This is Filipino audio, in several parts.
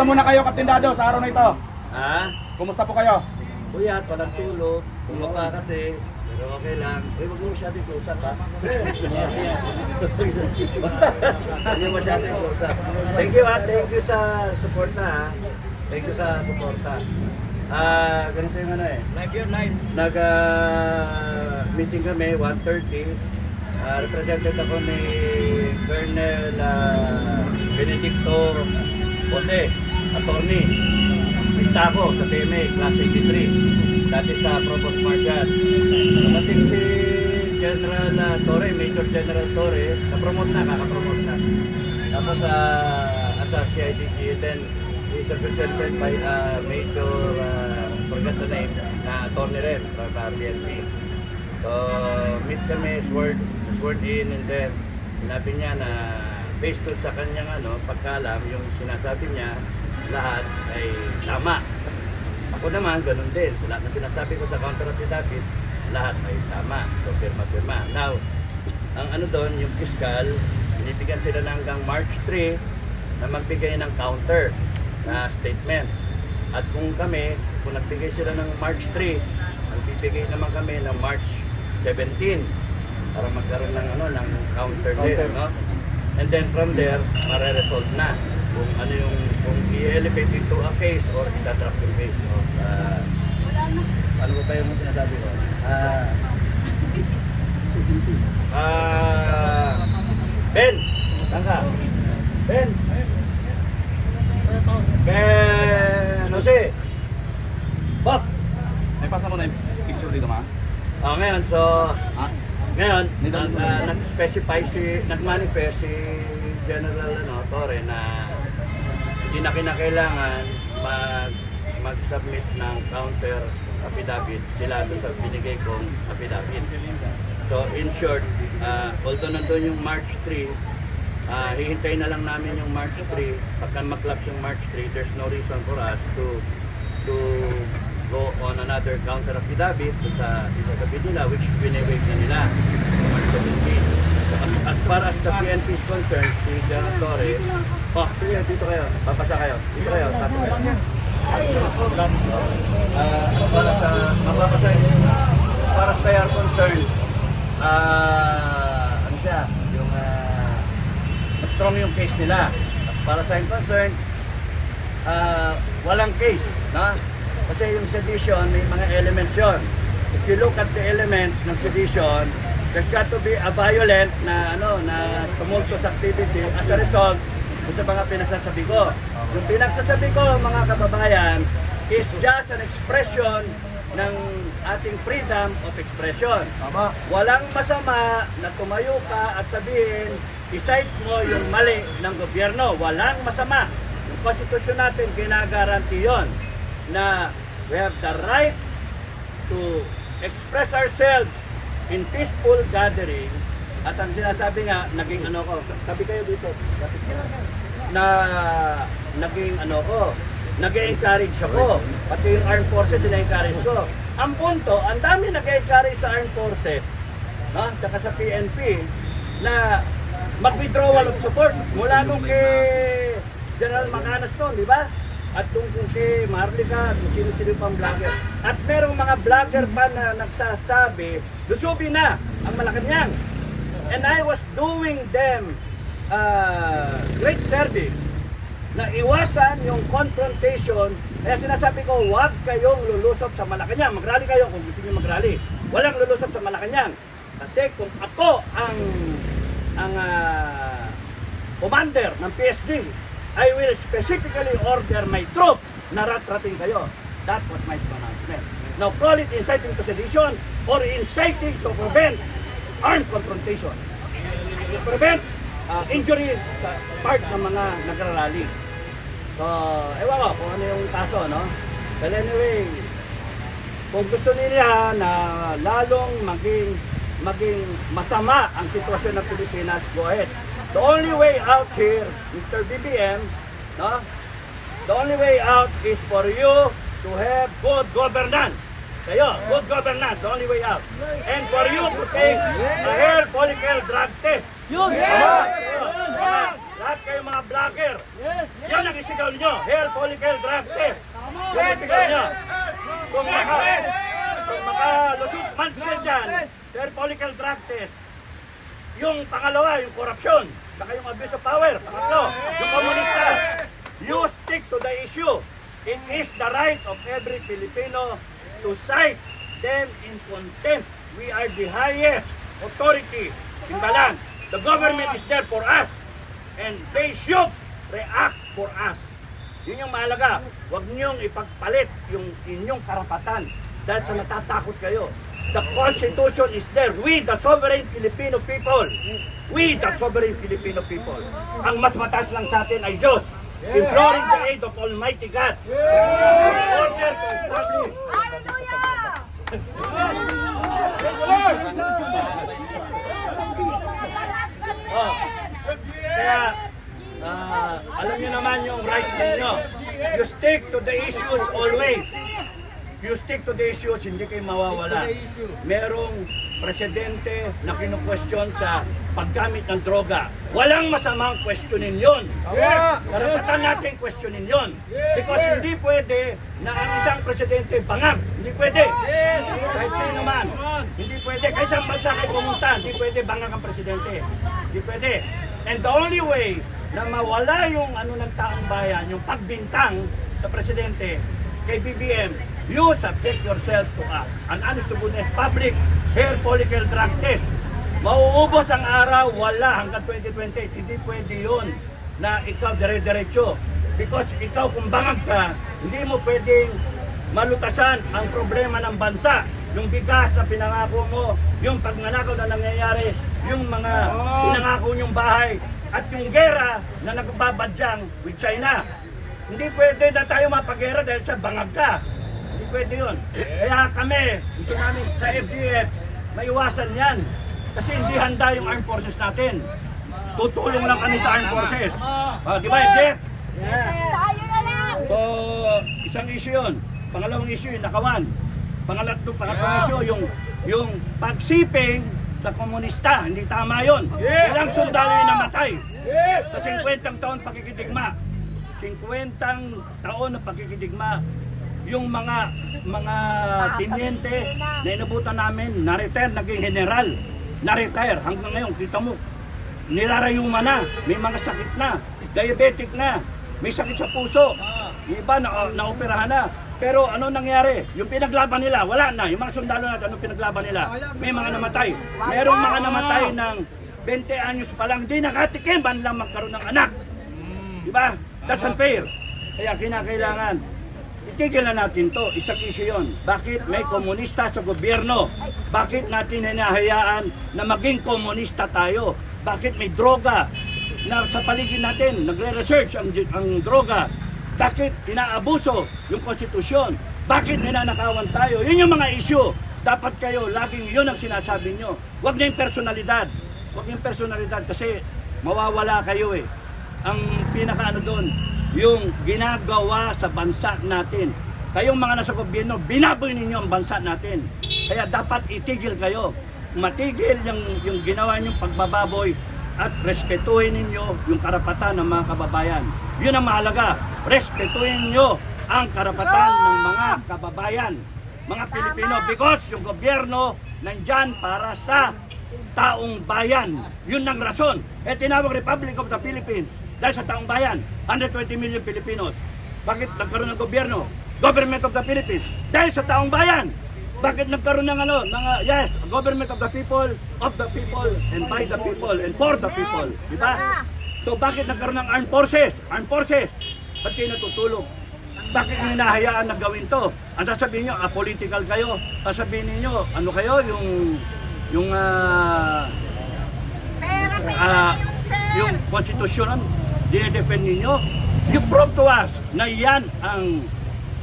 kumusta muna kayo, Captain Dado, sa araw na ito? Ha? Kumusta po kayo? Kuya, walang tulog. Bumaba kasi. Pero okay lang. Eh, huwag mo masyadong kausap ha. Hindi mo masyadong kausap. Thank you ha. Thank you sa suporta ha. Thank you sa suporta. Ah, ganito yung ano eh. Live yun, live. Nag ah, meeting kami 1:30. Ah, represented ako ni Colonel ah, Benedicto Jose, attorney. Lista ako sa PMA, class 83. Dati sa Provost Marshal. Dumating si General ah, Torre, Major General Torre, na-promote na, kaka-promote na. Tapos uh, as a CIDG, then is represented by uh, Major, uh, forgot the name, na attorney rin uh, PNP. So, meet kami, sworn, sworn in, and then sinabi niya na based to sa kanyang ano, pagkalam, yung sinasabi niya, lahat ay tama. Ako naman, ganun din. Sa lahat na sinasabi ko sa counter affidavit, lahat ay tama. So, firma-firma. Now, ang ano doon, yung fiscal, binibigyan sila na hanggang March 3 na magbigay ng counter na statement. At kung kami, kung nagbigay sila ng March 3, magbibigay naman kami ng March 17 para magkaroon ng ano ng counter din, no? And then from there, mare-resolve na kung ano yung kung i-elevate into a case or itatrap yung case. No? Ah, ano ba yung sinasabi ko? Ah, Ah, Ben, saan ka? Ben. Ben, Jose. Bob. May pasa mo na yung picture dito, ma? Ah, ngayon, so, Ha? ngayon, nag-specify si, nag-manifest si General ano, Torre na hindi na kinakailangan mag, mag-submit ng counter affidavit sila doon sa binigay kong affidavit. So in short, uh, although nandun yung March 3, uh, hihintayin na lang namin yung March 3. Pagka maklaps yung March 3, there's no reason for us to to go on another counter affidavit sa isasabi nila, which binewave na nila sa March 17. As, as far as the PNP is concerned, si General Torre, oh, sige, dito kayo, papasa kayo, dito kayo, tato kayo. Ah, as far as, uh, mapapasa as far as they are concerned, ah, ano siya, yung mas strong yung case nila. As para sa akin concerned, ah, walang case, na? Kasi yung sedition, may mga elements yun. If you look at the elements ng sedition, there's got to be a violent na ano na tumultuous activity as a result sa mga pinagsasabi ko. Yung pinagsasabi ko, mga kababayan, is just an expression ng ating freedom of expression. Tama. Walang masama na tumayo ka at sabihin, i-cite mo yung mali ng gobyerno. Walang masama. Yung konstitusyon natin, ginagaranti yon na we have the right to express ourselves in peaceful gathering. At ang sinasabi nga, naging ano ko, sabi kayo dito, na naging ano ko, nag-encourage ako. Pati yung armed forces, ina-encourage ko. Ang punto, ang dami nag-encourage sa armed forces, no? tsaka sa PNP, na mag-withdrawal of support mula nung kay General Macanas to, di ba? At kung kay Marlica, kung sino-sino pang vlogger. At merong mga vlogger pa na nagsasabi, lusubi na ang Malacanang. And I was doing them uh, great service na iwasan yung confrontation. Kaya sinasabi ko, huwag kayong lulusot sa Malacanang. Magrally kayo kung gusto niyo magrally. Walang lulusot sa Malacanang. Kasi kung ako ang ang ah, commander ng PSD, I will specifically order my troops na rat-rating kayo. That was my pronouncement. Now call it inciting to sedition or inciting to prevent armed confrontation. To prevent uh, injury sa part ng mga nagrarally. So, ewan ko kung ano yung kaso, no? But anyway, kung gusto nila na lalong maging maging masama ang sitwasyon ng Pilipinas, go ahead. The only way out here, Mr. BBM, no? the only way out is for you to have good governance. Kayo, good governance, the only way out. And for you to take a hair follicle drug test. Yun! Tama. Lahat kayo mga vlogger. Yan ang isigaw nyo, hair follicle drug test. Yan ang isigaw nyo. Kung maka, kung makalusot man siya dyan, hair follicle drug test. Yung pangalawa, yung korupsyon. Saka yung abuse of power. Pangatlo, yung komunista. You stick to the issue. It is the right of every Filipino to cite them in contempt. We are the highest authority in the land. The government is there for us. And they should react for us. Yun yung mahalaga. Huwag niyong ipagpalit yung inyong karapatan dahil sa natatakot kayo. The Constitution is there. We, the sovereign Filipino people. We, the sovereign Filipino people. Ang mas mataas lang sa atin ay Diyos. Imploring the aid of Almighty God. Order to establish Hallelujah! Oh. Kaya, ah, alam niyo naman yung rights ninyo. You stick to the issues always. You stick to the issues, hindi kayo mawawala. Merong presidente na kinu-question sa paggamit ng droga. Walang masamang questionin yon. Karapatan natin questionin yon. Because hindi pwede na ang isang presidente bangag. Hindi pwede. Kahit sino man. Hindi pwede. Kahit saan bansa kayo pumunta, hindi pwede bangag ang presidente. Hindi pwede. And the only way na mawala yung ano ng taong bayan, yung pagbintang sa presidente kay BBM, you subject yourself to a, an honest to goodness public hair follicle drug test. Mauubos ang araw, wala hanggang 2028. Hindi pwede yun na ikaw dire-diretso. Because ikaw kung bangag ka, hindi mo pwedeng malutasan ang problema ng bansa. Yung bigas na pinangako mo, yung pagnanakaw na nangyayari, yung mga pinangako nyong bahay, at yung gera na nagbabadyang with China. Hindi pwede na tayo mapagera dahil sa bangag ka. Pwede yun. Kaya kami, gusto namin sa FDF, maiwasan yan. Kasi hindi handa yung armed forces natin. Tutulong lang kami sa armed forces. Ah, di ba, Jeff? Tayo na lang! So, isang issue yun. Pangalawang issue yung nakawan. Pangalatlo, pangatlong issue yung yung pagsiping sa komunista. Hindi tama yun. Ilang sundalo yung namatay. Sa 50 taon pakikidigma. 50 taon na pakikidigma. Yung mga mga tiniente na inabutan namin, na-retire, naging general. Na-retire. Hanggang ngayon, kita mo, nilarayuma na, may mga sakit na, diabetic na, may sakit sa puso, iba na, naoperahan na. Pero ano nangyari? Yung pinaglaban nila, wala na. Yung mga sundalo natin, ano pinaglaban nila? May mga namatay. Merong mga namatay ng 20 anyos pa lang, di nakatikim, lang magkaroon ng anak. Di ba? That's unfair. Kaya kinakailangan, itigil na natin to. Isang issue yun. Bakit may komunista sa gobyerno? Bakit natin hinahayaan na maging komunista tayo? Bakit may droga na sa paligid natin, nagre-research ang, ang droga? Bakit inaabuso yung konstitusyon? Bakit ninanakawan tayo? Yun yung mga issue. Dapat kayo, laging yun ang sinasabi nyo. Huwag na yung personalidad. Huwag yung personalidad kasi mawawala kayo eh. Ang pinakaano doon, yung ginagawa sa bansa natin. Kayong mga nasa gobyerno, binaboy ninyo ang bansa natin. Kaya dapat itigil kayo. Matigil yung, yung ginawa niyong pagbababoy at respetuhin ninyo yung karapatan ng mga kababayan. Yun ang mahalaga. Respetuhin niyo ang karapatan ng mga kababayan, mga Pilipino because yung gobyerno nandyan para sa taong bayan. Yun ang rason. Eh tinawag Republic of the Philippines dahil sa taong bayan. 120 million Filipinos. Bakit nagkaroon ng gobyerno? Government of the Philippines. Dahil sa taong bayan. Bakit nagkaroon ng ano, mga, yes, government of the people, of the people, and by the people, and for the people. Di ba? So bakit nagkaroon ng armed forces? Armed forces. Ba't kayo natutulog? Bakit nyo hinahayaan na gawin to? Ang sasabihin nyo, apolitical kayo. Sasabihin ninyo, ano kayo, yung, yung, ah, Pera kayo ah, na yung sir! Dinedefend ninyo. You prove to us na yan ang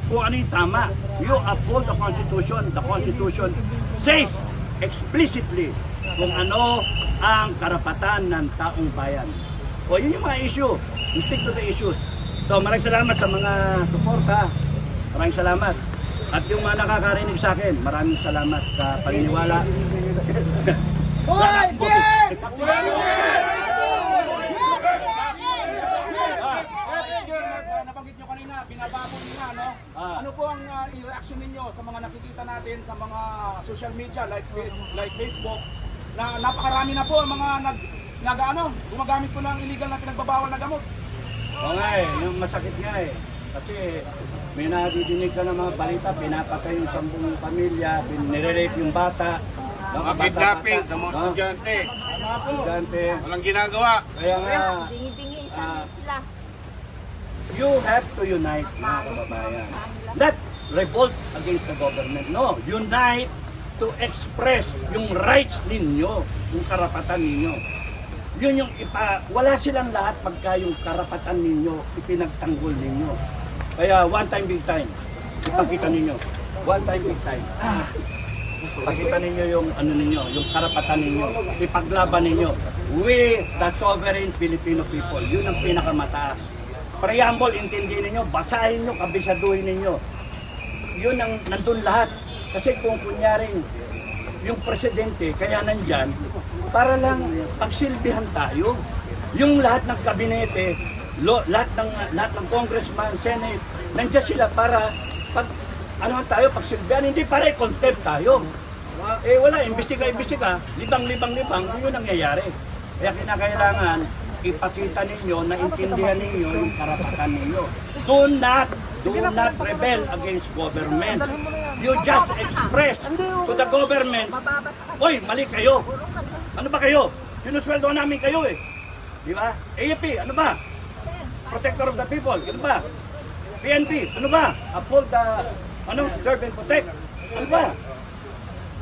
kung ano yung tama. You uphold the Constitution. The Constitution says explicitly kung ano ang karapatan ng taong bayan. O yun yung mga issue. You stick to the issues. So maraming salamat sa mga suporta. Maraming salamat. At yung mga nakakarinig sa akin, maraming salamat sa paniniwala. Hoy, Jer! Ah, eh, nabanggit nyo kanina, binababon nyo na, no? Ah. Ano po ang uh, reaction ninyo sa mga nakikita natin sa mga social media like Face- like Facebook na napakarami na po ang mga nag nag ano, gumagamit po ng illegal na pinagbabawal na gamot. Oo nga eh, yung masakit nga eh. Kasi may nadidinig ka ng mga balita, pinapatay yung sampung pamilya, nire-rape yung bata. Mga kidnapping sa mga estudyante. Estudyante. Walang ginagawa. Kaya nga, Bingi-bingi Ah. sila. You have to unite mga kababayan. Not revolt against the government. No, unite to express yung rights ninyo, yung karapatan ninyo. Yun yung ipa, wala silang lahat pagka yung karapatan ninyo, ipinagtanggol ninyo. Kaya one time big time, ipakita ninyo. One time big time. Ah, Pakita ninyo yung ano ninyo, yung karapatan ninyo, ipaglaban ninyo. We, the sovereign Filipino people, yun ang pinakamataas. Preamble, intindihin ninyo, basahin nyo, kabisaduhin ninyo. Yun ang nandun lahat. Kasi kung kunyaring yung presidente, kaya nandyan, para lang pagsilbihan tayo. Yung lahat ng kabinete, lo, lahat ng lahat ng congressman, senate, nandiyan sila para pag ano tayo, pagsilbihan, hindi para i-contempt tayo. Eh wala, imbestiga, imbestiga, libang, libang, libang, yun ang nangyayari. Kaya kinakailangan, ipakita ninyo, na intindihan ninyo yung karapatan ninyo. Do not, do not rebel against government. You just express to the government, Oy, mali kayo. Ano ba kayo? Sinusweldo namin kayo eh. Di ba? AFP, ano ba? Protector of the people, ano ba? PNP, ano ba? Uphold the, ano, serve and protect. Ano ba?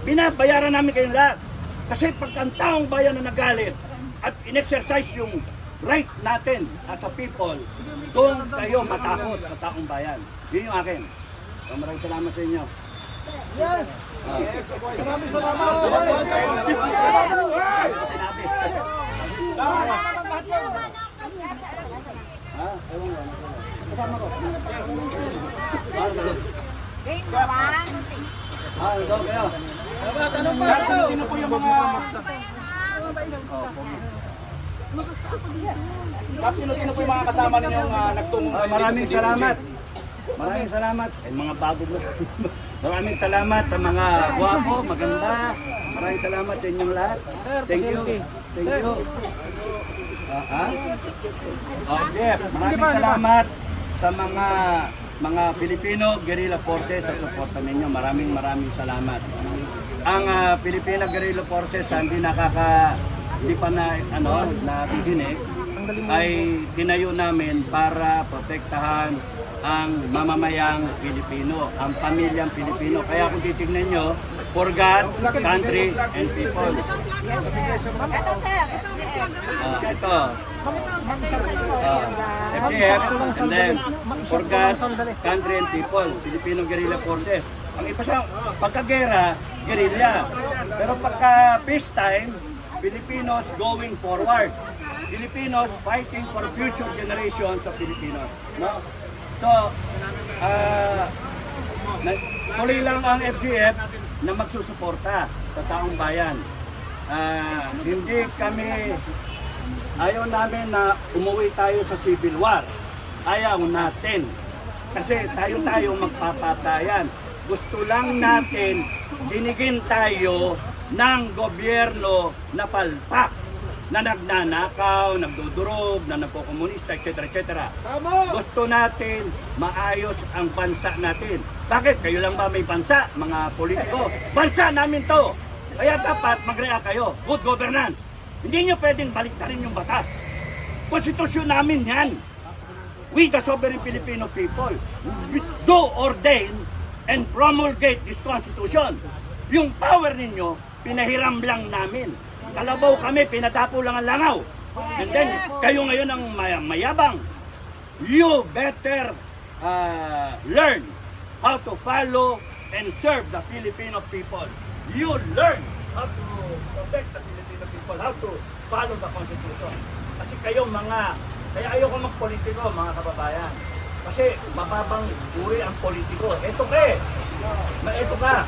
Binabayaran namin kayong lahat. Kasi pag ang taong bayan na nagalit at in-exercise yung right natin as a people, doon kayo matakot sa taong bayan. Yun yung akin. So, maraming salamat sa inyo. Yes! Yes, maraming salamat. Sinabi. Ha? Ewan ko. Kasama ko. Ah. Game one. Ah, ikaw kayo. Kahit sino po yung mga Kahit sino-sino po yung mga kasama ninyong uh, nagtungong Ah, kay maraming Lady City salamat. Maraming salamat. Eh, mga bago mo. maraming salamat sa mga guwapo, maganda. Maraming salamat sa inyong lahat. Thank you. Thank you. Ah, ah? Oh, Jeff, maraming salamat sa mga mga Filipino guerrilla forces sa suporta ninyo. Maraming maraming salamat. Ang ah, Filipino guerrilla forces ah, hindi nakaka hindi pa na ano nabibinig ay tinayo namin para protektahan ang mamamayang Pilipino, ang pamilyang Pilipino. Kaya kung titignan nyo, for God, country, and people. Ito, sir. Ah, ito. Ah, FGF, and then for God, country and people, Filipino Guerrilla Forces. Ang iba sa pagkagera, guerrilla. Pero pagka peacetime, Filipinos going forward. Filipinos fighting for future generations of Filipinos. No? So, na- tuloy lang ang FGF na magsusuporta sa taong bayan. Ah, hindi kami ayaw namin na umuwi tayo sa civil war. Ayaw natin. Kasi tayo-tayo magpapatayan. Gusto lang natin dinigin tayo ng gobyerno na palpak na nagnanakaw, nagdudurog, na nagkokomunista, etc. etc. Gusto natin maayos ang bansa natin. Bakit? Kayo lang ba may bansa, mga politiko? Bansa namin to! Kaya dapat mag-react kayo. Good governance. Hindi nyo pwedeng baliktarin yung batas. Konstitusyon namin yan. We, the sovereign Filipino people, we do ordain and promulgate this constitution. Yung power ninyo, pinahiram lang namin. Kalabaw kami, pinatapo lang ang langaw. And then, kayo ngayon ang may- mayabang. You better uh, learn how to follow and serve the Filipino people. You learn how to protect the Filipino people, how to follow the Constitution. Kasi kayo mga Kaya ayoko magpolitiko, mga kababayan. Kasi mababang uri ang politiko. Ito ka eh. Ito ka.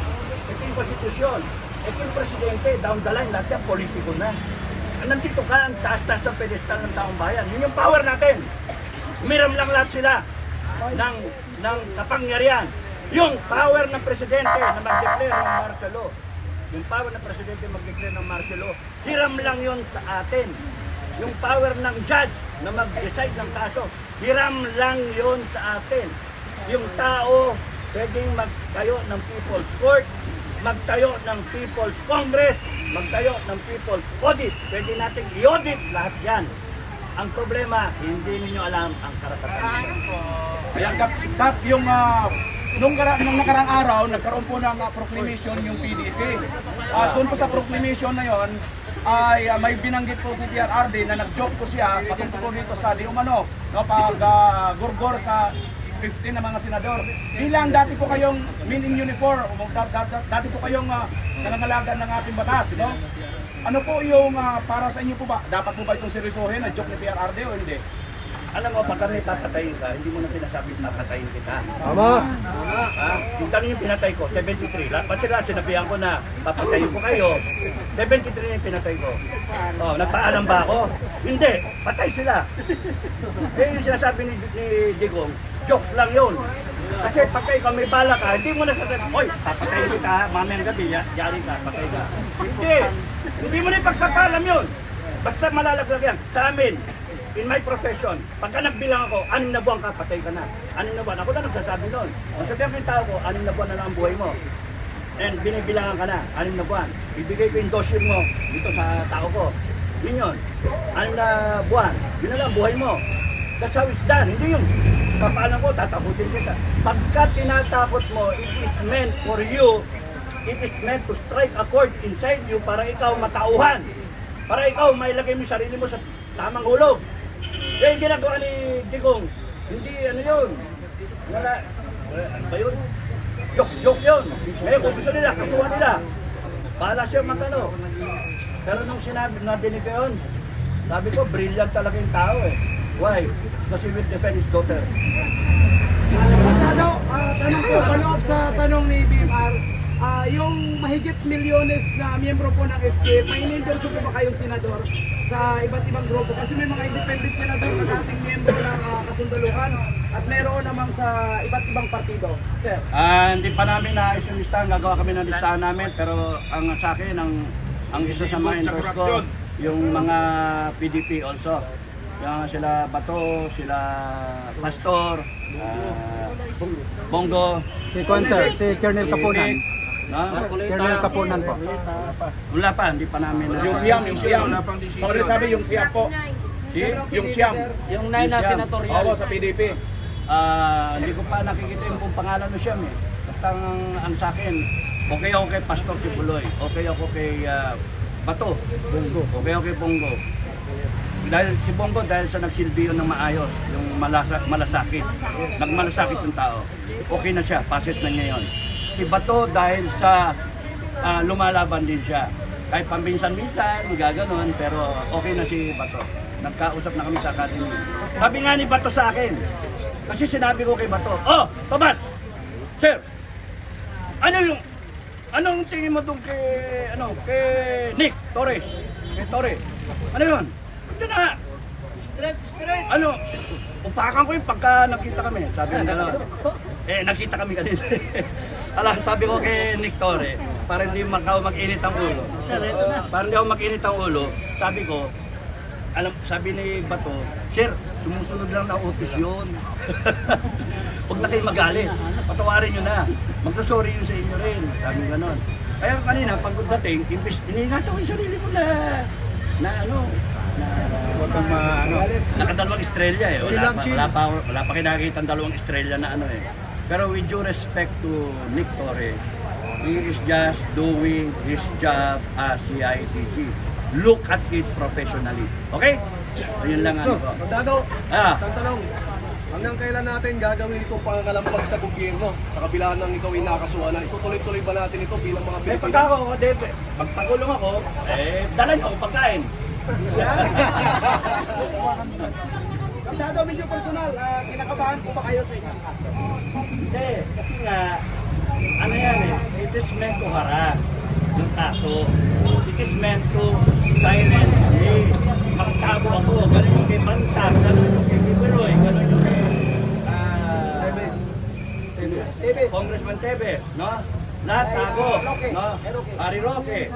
Ito yung konstitusyon. Ito yung presidente. Down the line, lahat yan politiko na. Nandito ka, ang taas-taas ng pedestal ng taong bayan. Yun yung power natin. Umiram lang lahat sila ng, ng kapangyarihan. Yung power ng presidente na mag-declare ng martial law. Yung power ng presidente mag-declare ng martial law. Hiram lang yon sa atin. Yung power ng judge na mag-decide ng kaso. Hiram lang yon sa atin. Yung tao pwedeng magtayo ng People's Court, magtayo ng People's Congress, magtayo ng People's Audit. Pwede natin i-audit lahat yan. Ang problema, hindi ninyo alam ang karapatan nila. Kaya kap, kap yung ah, nung, kara, nung nakarang araw, nagkaroon po ng ah, proclamation yung PDP. At doon po sa proclamation na yon ay ah, may binanggit po si PRRD na nag-joke po siya patungkol po dito sa di umano no, pag ah, gurgor sa 15 na mga senador. Bilang dati po kayong men in uniform, dati po kayong uh, nangangalaga ng ating batas, no? Ano po yung ah, para sa inyo po ba? Dapat po ba itong seryosohin na joke ni PRRD o hindi? Alam mo, pag kami papatayin ka, hindi mo na sinasabi na papatayin kita. Tama. Ha? Yung tanong yung pinatay ko, 73. Lahat pa sila, sinabihan ko na papatayin ko kayo. 73 na yung pinatay ko. Oh, nagpaalam ba ako? Hindi, patay sila. Eh, yung sinasabi ni, ni Digong, joke lang yun. Kasi pagka ikaw may bala ka, hindi mo na sasabi, Oy, papatayin kita, mamayang gabi, ya- yari ka, patay ka. Hindi, hindi mo na ipagpapalam yun. Basta malalaglag yan. Sa amin, in my profession, pagka nagbilang ako, anim na buwan ka, patay ka na. Anim na buwan. Ako na nagsasabi nun. Kung sabihan ko yung tao ko, anim na buwan na lang ang buhay mo. And binibilangan ka na, anim na buwan. Ibigay ko yung dosyen mo dito sa tao ko. Yun yun. Anim na buwan. Yun na lang, buhay mo. That's how it's done. Hindi yung papaano ko, tatakutin kita. Pagka tinatakot mo, it is meant for you, it is meant to strike a chord inside you para ikaw matauhan. Para ikaw mailagay mo sarili mo sa tamang hulog. Kaya yung ginagawa ni Digong, hindi ano yun. Wala, eh, ano ba yun? Joke, joke yun. Ngayon kung gusto nila, kasuhan nila. Bahala siya magano. Pero nung sinabi, nadinig ko yun, sabi ko, brilliant talaga yung tao eh. Why? Because he will defend his daughter. Ah, tanong po, follow up sa tanong ni BMR, ah, yung mahigit milyones na miyembro po ng FK, may in-endorse po ba kayong senador sa iba't ibang grupo? Kasi may mga independent senador na dating miyembro ng kasundaluhan at meron namang sa iba't ibang partido. Sir. Ah, hindi pa namin naayos yung listahan. Gagawa kami ng listahan namin. Pero ang sa akin, ang, ang isa sa mga endorse ko, yung mga PDP also. Yung sila Bato, sila Pastor, ah, Bongo, Si Kwan sir, si Colonel Kapunan. na? Colonel Kapunan po. Wala pa, hindi pa namin. na- Yung siyam, yung siyam. Sorry sabi yung siyam po. Si? Yung siyam. Yung nine na senatorial. Oo, sa PDP. Ah, hindi ko pa nakikita yung buong pangalan mo Siyam eh. Basta ang, ang sa akin, okay ako kay Pastor Tibuloy, okay ako kay ah, Bato, Bongo, okay ako kay Bongo. Dahil si Bongo dahil sa nagsilbi yun ng maayos, yung malasa, malasakit. Nagmalasakit yung tao. Okay na siya, passes na niya yun. Si Bato dahil sa ah, lumalaban din siya. Kahit pambinsan-minsan, gaganon, pero okay na si Bato. Nagkausap na kami sa academy. Sabi nga ni Bato sa akin, kasi sinabi ko kay Bato, Oh, Tomas! Sir! Ano yung Anong tingin mo doon kay ano kay Nick Torres? Kay Torres. Ano 'yun? Ito na. Ano? Upakan ko yung pagka nakita kami. Sabi niya gano'n. Eh, nakita kami kanina. Ala, sabi ko kay Nick Torre, para hindi makaw mag-init ang ulo. Para hindi ako mag-init ang ulo, sabi ko, alam, sabi ni Bato, Sir, sumusunod lang na utos yun. Huwag na kayo magalit. Patawarin nyo na. Magsasorry yun sa inyo rin. Sabi ganon. Kaya kanina, pagdating, imbis, iningatan ko yung sarili ko na, na ano, Huwag kang ma, ano. nakadalawang estrella eh. Wala pa, wala pa, wala pa kinakita ang dalawang estrella na ano eh. Pero with due respect to Nick Torres, he is just doing his job as CICG. Look at it professionally. Okay? Ayun lang ano ko. Dado, Ah, isang tanong. Hanggang kailan natin gagawin itong pangangalampag sa gobyerno? Sa kabila ng ikaw ay nakasuhan na, itutuloy-tuloy ba natin ito bilang mga eh Pilipino? pagka ako, de, pagpagulong ako, eh, dalan ako pagkain. Dado, medyo personal, ah, kinakabahan po ba kayo sa inyong kaso? Hindi, kasi nga, ano yan eh, it is meant to harass yung kaso. It is meant to silence me. Magtago ako, ganun yung kay Bantag, ganun yung kay Kibuloy, ganun yung kay ah, Tebes. Davis. Congressman Tevez, no? Lahat tago, no? Ari Roque.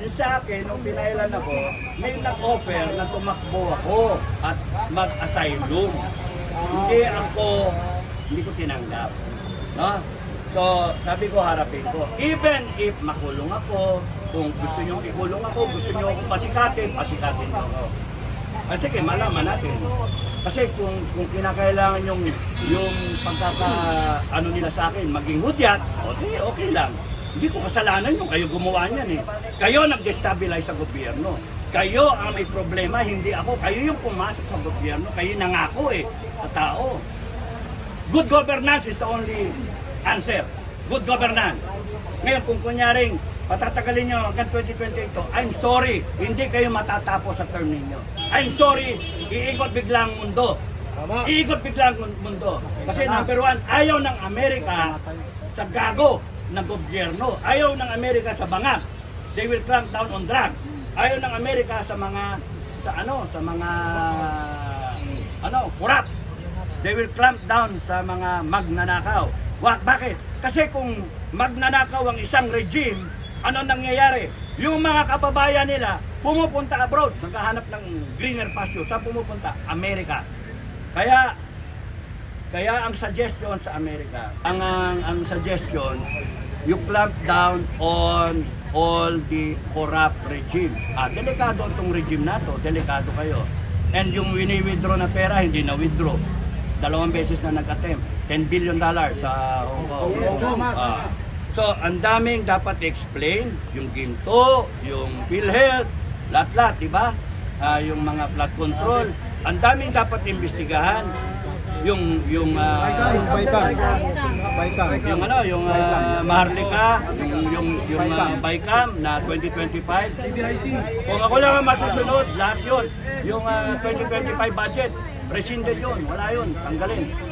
Yung sa akin, nung pinailan ako, may nag-offer na tumakbo ako at mag-asylum. Hindi ako, hindi ko tinanggap. No? So, sabi ko, harapin ko. Even if makulong ako, kung gusto nyo ikulong ako, gusto nyo ako pasikatin, pasikatin ako. At sige, malaman natin. Kasi kung kung kinakailangan yung yung pagkaka ano nila sa akin maging hudyat, okay, okay lang. Hindi ko kasalanan yung kayo gumawa niyan eh. Kayo nag-destabilize sa gobyerno. Kayo ang may problema, hindi ako. Kayo yung pumasok sa gobyerno. Kayo nangako eh, sa tao. Good governance is the only answer. Good governance. Ngayon, kung kunyaring patatagalin nyo hanggang 2028, I'm sorry, hindi kayo matatapos sa term ninyo. I'm sorry, iikot bigla ang mundo. Iikot bigla ang mundo. Kasi number one, ayaw ng Amerika sa gago ng gobyerno. Ayaw ng Amerika sa bangag. They will clamp down on drugs. Ayaw ng Amerika sa mga sa ano, sa mga ano, corrupt. They will clamp down sa mga magnanakaw. Wa- bakit? Kasi kung magnanakaw ang isang regime, ano nangyayari? Yung mga kababayan nila, pumupunta abroad, naghahanap ng greener pasture. Saan pumupunta? Amerika. Kaya, kaya ang suggestion sa Amerika, ang, ang, ang suggestion, you clamp down on all the corrupt regimes. Ah, delikado itong regime na to, delikado kayo. And yung wini-withdraw na pera, hindi na withdraw. Dalawang beses na nag-attempt. 10 billion dollar sa Hong Kong. Yes. Ah. so, ang daming dapat explain, yung ginto, yung PhilHealth, lahat-lahat, di ba? Ah, yung mga flood control, ang daming dapat imbestigahan. Yung yung ah, yung ano, yung uh, Maharlika, yung yung yung uh, Bicam na 2025. PBIC. Kung ako lang ang masusunod, lahat yun. Yung ah, 2025 budget, rescinded yun, wala yun, tanggalin.